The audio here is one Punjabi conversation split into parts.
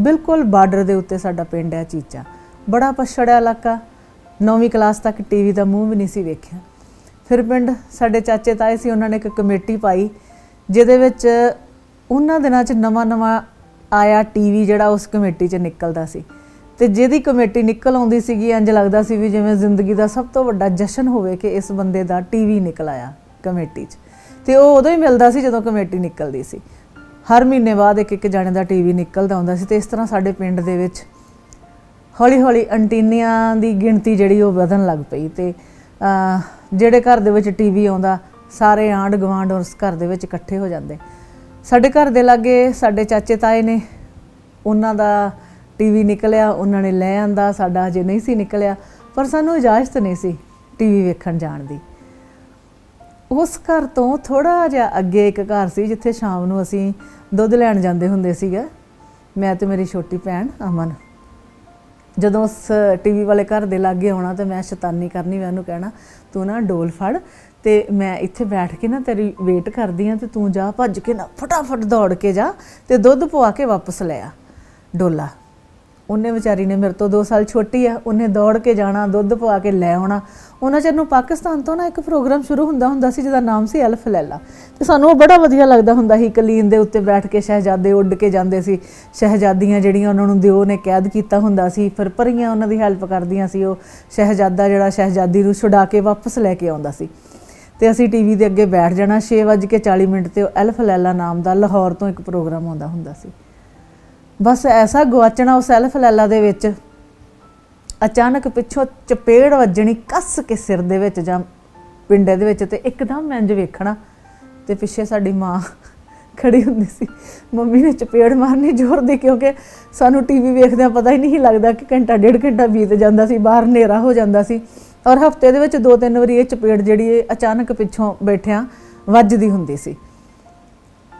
ਬਿਲਕੁਲ ਬਾਰਡਰ ਦੇ ਉੱਤੇ ਸਾਡਾ ਪਿੰਡ ਹੈ ਚੀਚਾ। ਬੜਾ ਪਛੜਿਆ ਇਲਾਕਾ। 9ਵੀਂ ਕਲਾਸ ਤੱਕ ਟੀਵੀ ਦਾ ਮੂੰਹ ਵੀ ਨਹੀਂ ਸੀ ਵੇਖਿਆ। ਫਿਰ ਪਿੰਡ ਸਾਡੇ ਚਾਚੇ ਤਾਏ ਸੀ, ਉਹਨਾਂ ਨੇ ਇੱਕ ਕਮੇਟੀ ਪਾਈ, ਜਿਹਦੇ ਵਿੱਚ ਉਹਨਾਂ ਦਿਨਾਂ 'ਚ ਨਵਾਂ-ਨਵਾਂ ਆਇਆ ਟੀਵੀ ਜਿਹੜਾ ਉਸ ਕਮੇਟੀ 'ਚ ਨਿਕਲਦਾ ਸੀ। ਤੇ ਜਿਹਦੀ ਕਮੇਟੀ ਨਿਕਲ ਆਉਂਦੀ ਸੀਗੀ ਇੰਜ ਲੱਗਦਾ ਸੀ ਵੀ ਜਿਵੇਂ ਜ਼ਿੰਦਗੀ ਦਾ ਸਭ ਤੋਂ ਵੱਡਾ ਜਸ਼ਨ ਹੋਵੇ ਕਿ ਇਸ ਬੰਦੇ ਦਾ ਟੀਵੀ ਨਿਕਲ ਆਇਆ ਕਮੇਟੀ 'ਚ। ਤੇ ਉਹ ਉਦੋਂ ਹੀ ਮਿਲਦਾ ਸੀ ਜਦੋਂ ਕਮੇਟੀ ਨਿਕਲਦੀ ਸੀ। ਹਰ ਮਹੀਨੇ ਬਾਅਦ ਇੱਕ ਇੱਕ ਜਾਣੇ ਦਾ ਟੀਵੀ ਨਿਕਲਦਾ ਹੁੰਦਾ ਸੀ ਤੇ ਇਸ ਤਰ੍ਹਾਂ ਸਾਡੇ ਪਿੰਡ ਦੇ ਵਿੱਚ ਹੌਲੀ ਹੌਲੀ ਐਂਟੀਨੀਆਂ ਦੀ ਗਿਣਤੀ ਜਿਹੜੀ ਉਹ ਵਧਣ ਲੱਗ ਪਈ ਤੇ ਜਿਹੜੇ ਘਰ ਦੇ ਵਿੱਚ ਟੀਵੀ ਆਉਂਦਾ, ਸਾਰੇ ਆਂਢ ਗੁਆਂਢ ਉਸ ਘਰ ਦੇ ਵਿੱਚ ਇਕੱਠੇ ਹੋ ਜਾਂਦੇ। ਸਾਡੇ ਘਰ ਦੇ ਲਾਗੇ ਸਾਡੇ ਚਾਚੇ ਤਾਏ ਨੇ, ਉਹਨਾਂ ਦਾ ਟੀਵੀ ਨਿਕਲਿਆ, ਉਹਨਾਂ ਨੇ ਲੈ ਆਂਦਾ, ਸਾਡਾ ਅਜੇ ਨਹੀਂ ਸੀ ਨਿਕਲਿਆ, ਪਰ ਸਾਨੂੰ ਇਜਾਜ਼ਤ ਨਹੀਂ ਸੀ ਟੀਵੀ ਵੇਖਣ ਜਾਣ ਦੀ। ਉਸ ਘਰ ਤੋਂ ਥੋੜਾ ਜਿਹਾ ਅੱਗੇ ਇੱਕ ਘਰ ਸੀ, ਜਿੱਥੇ ਸ਼ਾਮ ਨੂੰ ਅਸੀਂ ਦੁੱਧ ਲੈਣ ਜਾਂਦੇ ਹੁੰਦੇ ਸੀਗੇ। ਮੈਂ ਤੇ ਮੇਰੀ ਛੋਟੀ ਭੈਣ ਅਮਨ। ਜਦੋਂ ਉਸ ਟੀਵੀ ਵਾਲੇ ਘਰ ਦੇ ਲਾਗੇ ਆਉਣਾ ਤੇ ਮੈਂ ਸ਼ੈਤਾਨੀ ਕਰਨੀ, ਮੈਂ ਉਹਨੂੰ ਕਹਿਣਾ, ਤੂੰ ਨਾ ਡੋਲ ਫੜ ਤੇ ਮੈਂ ਇੱਥੇ ਬੈਠ ਕੇ ਨਾ ਤੇਰੀ ਵੇਟ ਕਰਦੀ ਆ ਤੇ ਤੂੰ ਜਾ ਭੱਜ ਕੇ ਨਾ ਫਟਾਫਟ ਦੌੜ ਕੇ ਜਾ ਤੇ ਦੁੱਧ ਪਵਾ ਕੇ ਵਾਪਸ ਲੈ ਆ ਡੋਲਾ। ਉਹਨੇ ਵਿਚਾਰੀ ਨੇ ਮੇਰੇ ਤੋਂ 2 ਸਾਲ ਛੋਟੀ ਆ, ਉਹਨੇ ਦੌੜ ਕੇ ਜਾਣਾ, ਦੁੱਧ ਪਵਾ ਕੇ ਲੈ ਆਉਣਾ। ਉਹਨਾਂ ਚਿਰ ਨੂੰ ਪਾਕਿਸਤਾਨ ਤੋਂ ਨਾ ਇੱਕ ਪ੍ਰੋਗਰਾਮ ਸ਼ੁਰੂ ਹੁੰਦਾ ਹੁੰਦਾ ਸੀ ਜਿਹਦਾ ਨਾਮ ਸੀ ਅਲਫ ਲੈਲਾ। ਤੇ ਸਾਨੂੰ ਉਹ ਬੜਾ ਵਧੀਆ ਲੱਗਦਾ ਹੁੰਦਾ ਸੀ, ਕਲੀਨ ਦੇ ਉੱਤੇ ਬੈਠ ਕੇ ਸ਼ਹਿਜ਼ਾਦੇ ਉੱਡ ਕੇ ਜਾਂਦੇ ਸੀ। ਸ਼ਹਿਜ਼ਾਦੀਆਂ ਜਿਹੜੀਆਂ ਉਹਨਾਂ ਨੂੰ ਦਿਓ ਨੇ ਕੈਦ ਕੀਤਾ ਹੁੰਦਾ ਸੀ, ਫਿਰ ਪਰੀਆਂ ਉਹਨਾਂ ਦੀ ਹੈਲਪ ਕਰਦੀਆਂ ਸੀ, ਉਹ ਸ਼ਹਿਜ਼ਾਦਾ ਜਿਹੜਾ ਸ਼ਹਿਜ਼ਾਦੀ ਨੂੰ ਛੁਡਾ ਕੇ ਵਾਪਸ ਲੈ ਕੇ ਆਉਂਦਾ ਸੀ। ਤੇ ਅਸੀਂ ਟੀਵੀ ਦੇ ਅੱਗੇ ਬੈਠ ਜਾਣਾ 6:40 ਮਿੰਟ ਤੇ ਉਹ ਅਲਫ ਲੈਲਾ ਨਾਮ ਦਾ ਲਾਹੌਰ ਤੋਂ ਇੱਕ ਪ੍ਰੋਗਰਾਮ ਆਉਂਦਾ ਹੁੰਦਾ ਸੀ। ਬਸ ਐਸਾ ਗਵਾਚਣਾ ਉਹ ਸੈਲਫ ਲੈਲਾ ਦੇ ਵਿੱਚ। ਅਚਾਨਕ ਪਿੱਛੋਂ ਚਪੇੜ ਵੱਜਣੀ ਕੱਸ ਕੇ ਸਿਰ ਦੇ ਵਿੱਚ ਜਾਂ ਪਿੰਡੇ ਦੇ ਵਿੱਚ ਤੇ ਇੱਕਦਮ ਇੰਜ ਵੇਖਣਾ ਤੇ ਪਿੱਛੇ ਸਾਡੀ ਮਾਂ ਖੜੀ ਹੁੰਦੀ ਸੀ। ਮੰਮੀ ਨੇ ਚਪੇੜ ਮਾਰਨੀ ਜ਼ੋਰ ਦੀ ਕਿਉਂਕਿ ਸਾਨੂੰ ਟੀਵੀ ਵੇਖਦਿਆਂ ਪਤਾ ਹੀ ਨਹੀਂ ਲੱਗਦਾ ਕਿ ਘੰਟਾ, ਡੇਢ ਘੰਟਾ ਬੀਤ ਜਾਂਦਾ ਸੀ, ਬਾਹਰ ਹਨੇਰਾ ਹੋ ਜਾਂਦਾ ਸੀ। ਔਰ ਹਫ਼ਤੇ ਦੇ ਵਿੱਚ ਦੋ ਤਿੰਨ ਵਾਰੀ ਇਹ ਚਪੇੜ ਜਿਹੜੀ ਇਹ ਅਚਾਨਕ ਪਿੱਛੋਂ ਬੈਠਿਆਂ ਵੱਜਦੀ ਹੁੰਦੀ ਸੀ।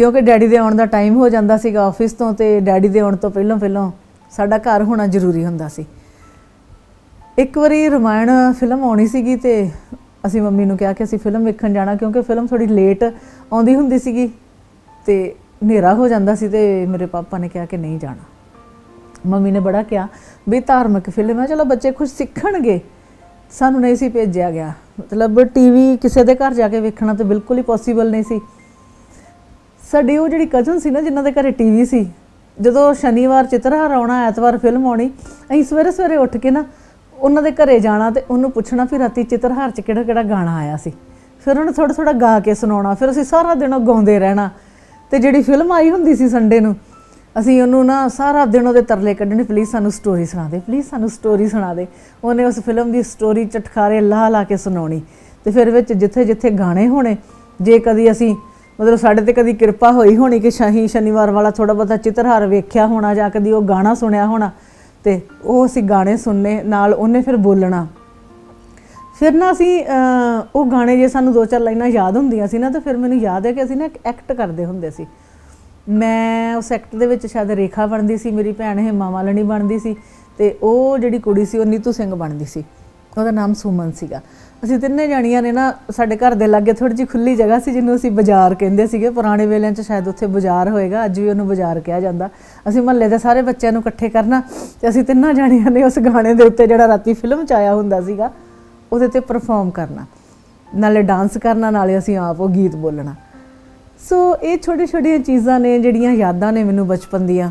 ਕਿਉਂਕਿ ਡੈਡੀ ਦੇ ਆਉਣ ਦਾ ਟਾਈਮ ਹੋ ਜਾਂਦਾ ਸੀਗਾ ਆਫਿਸ ਤੋਂ ਤੇ ਡੈਡੀ ਦੇ ਆਉਣ ਤੋਂ ਪਹਿਲਾਂ ਪਹਿਲਾਂ ਸਾਡਾ ਘਰ ਹੋਣਾ ਜ਼ਰੂਰੀ ਹੁੰਦਾ ਸੀ। ਇੱਕ ਵਾਰੀ ਰਮਾਇਣ ਫਿਲਮ ਆਉਣੀ ਸੀਗੀ ਤੇ ਅਸੀਂ ਮੰਮੀ ਨੂੰ ਕਿਹਾ ਕਿ ਅਸੀਂ ਫਿਲਮ ਵੇਖਣ ਜਾਣਾ ਕਿਉਂਕਿ ਫਿਲਮ ਥੋੜੀ ਲੇਟ ਆਉਂਦੀ ਹੁੰਦੀ ਸੀਗੀ ਤੇ ਹਨੇਰਾ ਹੋ ਜਾਂਦਾ ਸੀ ਤੇ ਮੇਰੇ ਪਾਪਾ ਨੇ ਕਿਹਾ ਕਿ ਨਹੀਂ ਜਾਣਾ। ਮੰਮੀ ਨੇ ਬੜਾ ਕਿਹਾ ਵੀ ਧਾਰਮਿਕ ਫਿਲਮ ਹੈ, ਚਲੋ ਬੱਚੇ ਕੁਝ ਸਿੱਖਣਗੇ। ਸਾਨੂੰ ਨਹੀਂ ਸੀ ਭੇਜਿਆ ਗਿਆ। ਮਤਲਬ ਟੀਵੀ ਕਿਸੇ ਦੇ ਘਰ ਜਾ ਕੇ ਵੇਖਣਾ ਤਾਂ ਬਿਲਕੁਲ ਹੀ ਪੋਸੀਬਲ ਨਹੀਂ ਸੀ। ਸਾਡੀ ਉਹ ਜਿਹੜੀ ਕਜ਼ਨ ਸੀ ਨਾ, ਜਿਨ੍ਹਾਂ ਦੇ ਘਰੇ ਟੀਵੀ ਸੀ, ਜਦੋਂ ਸ਼ਨੀਵਾਰ ਚਿੱਤਰਹਾਰ ਆਉਣਾ, ਐਤਵਾਰ ਫਿਲਮ ਆਉਣੀ, ਅਸੀਂ ਸਵੇਰੇ ਸਵੇਰੇ ਉੱਠ ਕੇ ਨਾ ਉਹਨਾਂ ਦੇ ਘਰੇ ਜਾਣਾ ਤੇ ਉਹਨੂੰ ਪੁੱਛਣਾ ਫਿਰ ਰਾਤੀ ਚਿੱਤਰਹਾਰ 'ਚ ਕਿਹੜਾ ਕਿਹੜਾ ਗਾਣਾ ਆਇਆ ਸੀ। ਫਿਰ ਉਹਨੇ ਥੋੜਾ ਥੋੜਾ ਗਾ ਕੇ ਸੁਣਾਉਣਾ, ਫਿਰ ਅਸੀਂ ਸਾਰਾ ਦਿਨ ਉਹ ਗਾਉਂਦੇ ਰਹਿਣਾ। ਤੇ ਜਿਹੜੀ ਫਿਲਮ ਆਈ ਹੁੰਦੀ ਸੀ ਸੰਡੇ ਨੂੰ, ਅਸੀਂ ਉਹਨੂੰ ਨਾ ਸਾਰਾ ਦਿਨ ਉਹਦੇ ਤਰਲੇ ਕੱਢਣੇ ਪਲੀਜ਼ ਸਾਨੂੰ ਸਟੋਰੀ ਸੁਣਾ ਦੇ ਪਲੀਜ਼ ਸਾਨੂੰ ਸਟੋਰੀ ਸੁਣਾ ਦੇ। ਉਹਨੇ ਉਸ ਫਿਲਮ ਦੀ ਸਟੋਰੀ ਚਟਖਾਰੇ ਲਾ ਲਾ ਕੇ ਸੁਣਾਉਣੀ। ਤੇ ਫਿਰ ਵਿੱਚ ਜਿੱਥੇ ਜਿੱਥੇ ਗਾਣੇ ਹੋਣੇ, ਜੇ ਕਦੀ ਅਸੀਂ ਮਤਲਬ ਸਾਡੇ ਤੇ ਕਦੀ ਕਿਰਪਾ ਹੋਈ ਹੋਣੀ ਕਿ ਸ਼ਾਹੀ ਸ਼ਨੀਵਾਰ ਵਾਲਾ ਥੋੜਾ ਬਹੁਤਾ ਚਿੱਤਰਹਾਰ ਵੇਖਿਆ ਹੋਣਾ ਜਾਂ ਕਦੀ ਉਹ ਗਾਣਾ ਸੁਣਿਆ ਹੋਣਾ, ਤੇ ਉਹ ਅਸੀਂ ਗਾਣੇ ਸੁਣਨੇ, ਨਾਲ ਉਹਨੇ ਫਿਰ ਬੋਲਣਾ। ਫਿਰ ਨਾ ਅਸੀਂ ਉਹ ਗਾਣੇ ਜੇ ਸਾਨੂੰ ਦੋ ਚਾਰ ਲਾਈਨਾਂ ਯਾਦ ਹੁੰਦੀਆਂ ਸੀ ਨਾ, ਤਾਂ ਫਿਰ ਮੈਨੂੰ ਯਾਦ ਹੈ ਕਿ ਅਸੀਂ ਨਾ ਇੱਕ ਐਕਟ ਕਰਦੇ ਹੁੰਦੇ ਸੀ। ਮੈਂ ਉਸ ਐਕਟ ਦੇ ਵਿੱਚ ਸ਼ਾਇਦ ਰੇਖਾ ਬਣਦੀ ਸੀ, ਮੇਰੀ ਭੈਣ ਹੇਮਾ ਮਾਲਣੀ ਬਣਦੀ ਸੀ, ਤੇ ਉਹ ਜਿਹੜੀ ਕੁੜੀ ਸੀ ਉਹ ਨੀਤੂ ਸਿੰਘ ਬਣਦੀ ਸੀ। ਉਹਦਾ ਨਾਮ ਸੁਮਨ ਸੀਗਾ। ਅਸੀਂ ਤਿੰਨੇ ਜਾਣੀਆਂ ਨੇ ਨਾ ਸਾਡੇ ਘਰ ਦੇ ਲਾਗੇ ਥੋੜੀ ਜਿਹੀ ਖੁੱਲੀ ਜਗ੍ਹਾ ਸੀ, ਜਿਹਨੂੰ ਅਸੀਂ ਬਾਜ਼ਾਰ ਕਹਿੰਦੇ ਸੀਗੇ। ਪੁਰਾਣੇ ਵੇਲਿਆਂ 'ਚ ਸ਼ਾਇਦ ਉੱਥੇ ਬਾਜ਼ਾਰ ਹੋਏਗਾ, ਅੱਜ ਵੀ ਉਹਨੂੰ ਬਾਜ਼ਾਰ ਕਿਹਾ ਜਾਂਦਾ। ਅਸੀਂ ਮਹੱਲੇ ਦੇ ਸਾਰੇ ਬੱਚਿਆਂ ਨੂੰ ਇਕੱਠੇ ਕਰਨਾ, ਤੇ ਅਸੀਂ ਤਿੰਨਾਂ ਜਾਣੀਆਂ ਨੇ ਉਸ ਗਾਣੇ ਦੇ ਉੱਤੇ ਜਿਹੜਾ ਰਾਤੀ ਫਿਲਮ 'ਚ ਆਇਆ ਹੁੰਦਾ ਸੀਗਾ, ਉਹਦੇ ਤੇ ਪਰਫਾਰਮ ਕਰਨਾ। ਨਾਲੇ ਡਾਂਸ ਕਰਨਾ, ਨਾਲੇ ਅਸੀਂ ਆਪ ਉਹ ਗੀਤ ਬੋਲਣਾ। ਸੋ ਇਹ ਛੋਟੀ ਛੋਟੀਆਂ ਚੀਜ਼ਾਂ ਨੇ, ਜਿਹੜੀਆਂ ਯਾਦਾਂ ਨੇ ਮੈਨੂੰ ਬਚਪਨ ਦੀਆਂ।